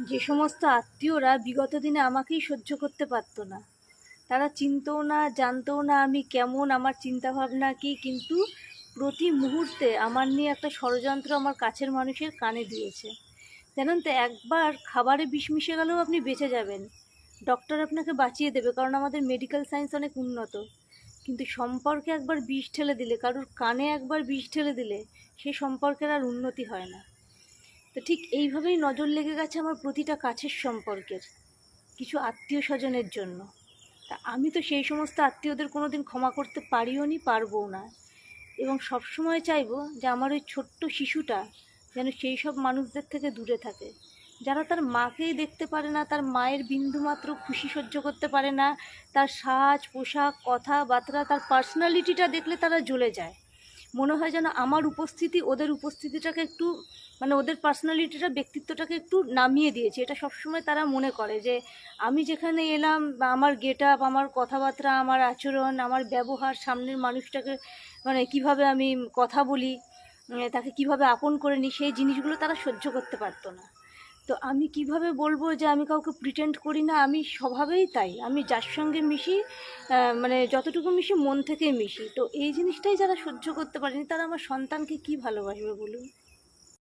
যে সমস্ত আত্মীয়রা বিগত দিনে আমাকেই সহ্য করতে পারতো না। তারা চিনতও না, জানতও না আমি কেমন, আমার চিন্তাভাবনা কী, কিন্তু প্রতি মুহূর্তে আমার নিয়ে একটা ষড়যন্ত্র আমার কাছের মানুষের কানে দিয়েছে। জানেন তো, একবার খাবারে বিষ মিশে গেলেও আপনি বেঁচে যাবেন। ডক্টর আপনাকে বাঁচিয়ে দেবে, কারণ আমাদের মেডিকেল সায়েন্স অনেক উন্নত। কিন্তু সম্পর্কে একবার বিষ ঠেলে দিলে, কারোর কানে একবার বিষ ঠেলে দিলে, সে সম্পর্কের আর উন্নতি হয় না। তো ঠিক এইভাবেই নজর লেগে গেছে আমার প্রতিটা কাছের সম্পর্কের, কিছু আত্মীয় স্বজনের জন্য। তা আমি তো সেই সমস্ত আত্মীয়দের কোনো দিন ক্ষমা করতে পারিও নি, পারবও না। এবং সবসময় চাইব যে আমার ওই ছোট্ট শিশুটা যেন সেই সব মানুষদের থেকে দূরে থাকে। যারা তার মাকেই দেখতে পারে না, তার মায়ের বিন্দুমাত্র খুশি সহ্য করতে পারে না, তার সাজ পোশাক কথাবার্তা, তার পার্সোনালিটিটা দেখলে তারা জ্বলে যায়। মনে হয় যেন আমার উপস্থিতি, ওদের উপস্থিতিটাকে একটু মানে ওদের পার্সোনালিটিটা ব্যক্তিত্বটাকে একটু নামিয়ে দিয়েছে। এটা সবসময় তারা মনে করে যে, আমি যেখানে এলাম, বা আমার গেট আপ আমার কথাবার্তা, আমার আচরণ, আমার ব্যবহার, সামনের মানুষটাকে মানে কীভাবে আমি কথা বলি তাকে কীভাবে আপন করে নিই, সেই জিনিসগুলো তারা সহ্য করতে পারতো না। তো আমি কীভাবে বলব যে আমি কাউকে প্রিটেন্ড করি না? আমি স্বভাবেই তাই। আমি যার সঙ্গে মিশি মানে যতটুকু মিশি, মন থেকেই মিশি। তো এই জিনিসটাই যারা সহ্য করতে পারেনি, তারা আমার সন্তানকে কি ভালোবাসবে বলুন?